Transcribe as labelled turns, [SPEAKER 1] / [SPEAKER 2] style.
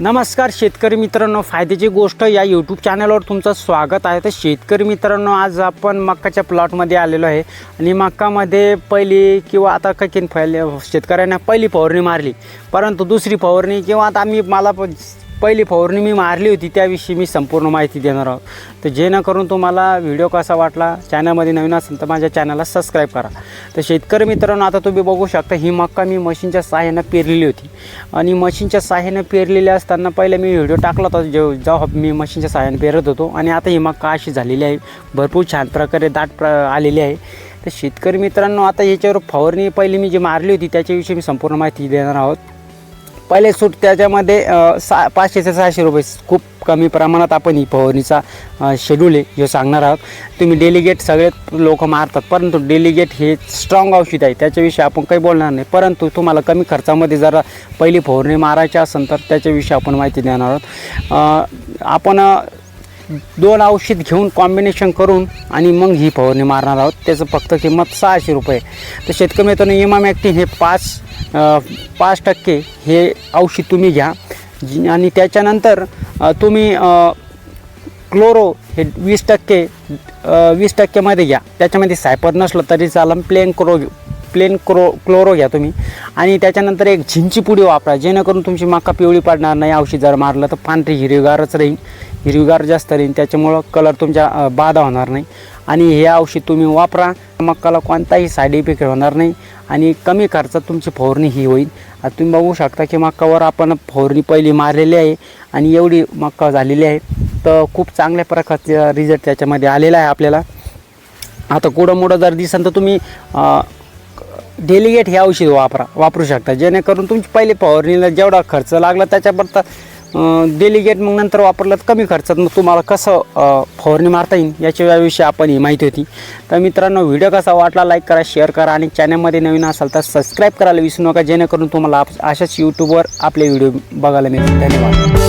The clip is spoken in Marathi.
[SPEAKER 1] नमस्कार शेतकरी मित्रांनो फायद्याची गोष्ट या यूट्यूब चॅनलवर तुमचं स्वागत आहे. तर शेतकरी मित्रांनो आज आपण मक्काच्या प्लॉटमध्ये आलेलो आहे आणि मक्कामध्ये पहिली किंवा आता काही फैल शेतकऱ्यांना पहिली फवारणी मारली परंतु दुसरी फवारणी किंवा आता आम्ही मला प- पहिली फवारणी मी मारली होती त्याविषयी मी संपूर्ण माहिती देणार आहोत. तर जेणेकरून तुम्हाला व्हिडिओ कसा वाटला चॅनलमध्ये नवीन असेल तर माझ्या चॅनलला सबस्क्राईब करा. तर शेतकरी मित्रांनो आता तुम्ही बघू शकता ही मक्का मी मशीनच्या सहाय्यानं पेरलेली होती. आणि मशीनच्या सहाय्यानं पेरलेली असताना पहिले मी व्हिडिओ टाकला होता जेव्हा जेव्हा मी मशीनच्या सहाय्याने पेरत होतो. आणि आता ही मक्का अशी झालेली आहे. भरपूर छान प्रकारे दाट प्र आलेली आहे. तर शेतकरी मित्रांनो आता याच्यावर फवारणी पहिली मी जी मारली होती त्याच्याविषयी मी संपूर्ण माहिती देणार आहोत. पहिले सूट त्याच्यामध्ये सा पाचशे ते सहाशे रुपये खूप कमी प्रमाणात आपण ही फवारणीचा शेड्यूल आहे हे सांगणार आहोत. तुम्ही डेलिगेट सगळे लोक मारतात परंतु डेलिगेट हे स्ट्रॉंग औषध आहे त्याच्याविषयी आपण काही बोलणार नाही. परंतु तुम्हाला कमी खर्चामध्ये जरा पहिली फवारणी मारायची असेल तर त्याच्याविषयी आपण माहिती देणार आहोत. आपण दोन औषध घेऊन कॉम्बिनेशन करून आणि मग ही फवारणी मारणार आहोत. त्याचं फक्त किंमत सहाशे रुपये तर शेतकरी मित्रांनो इमाम ॲक्टिन हे पाच पाच टक्के हे औषध तुम्ही घ्या. आणि त्याच्यानंतर तुम्ही क्लोरो हे वीस टक्के वीस टक्केमध्ये घ्या. त्याच्यामध्ये सायपर नसलं तरी चालेल प्लेन क्रो प्लेन क्रो क्लोरो घ्या तुम्ही. आणि त्याच्यानंतर एक झिंची पुडी वापरा जेणेकरून तुमची मका पिवळी पडणार नाही औषध जर मारलं तर पांढरी हिरवीगारच राहील. हिरवीगार जास्त राहील त्याच्यामुळं कलर तुमच्या बाधा होणार नाही. आणि हे औषध तुम्ही वापरा. मक्काला कोणताही साईड इफेक्ट होणार नाही आणि कमी खर्चात तुमची फवारणी ही होईल. आता तुम्ही बघू शकता की मक्कावर आपण फवारणी पहिली मारलेली आहे आणि एवढी मक्का झालेली आहे. तर खूप चांगल्या प्रकारचा रिझल्ट त्याच्यामध्ये आलेला आहे आपल्याला. आता कुडंमुडं जर दिसन तर तुम्ही डेलिगेट हे औषध वापरा वापरू शकता. जेणेकरून तुमची पहिले फवारणीला जेवढा खर्च लागला त्याच्याबद्दल डेलिगेट मग नंतर वापरलं तर कमी खर्चात. मग तुम्हाला कसं फवारणी मारता येईल याच्याविषयी आपण ही माहिती होती. तर मित्रांनो व्हिडिओ कसा वाटला लाईक करा शेअर करा आणि चॅनलमध्ये नवीन असाल तर सबस्क्राईब करायला विसरू नका जेणेकरून तुम्हाला आप- अशाच यूट्यूबवर आपले व्हिडिओ बघायला मिळतील. धन्यवाद.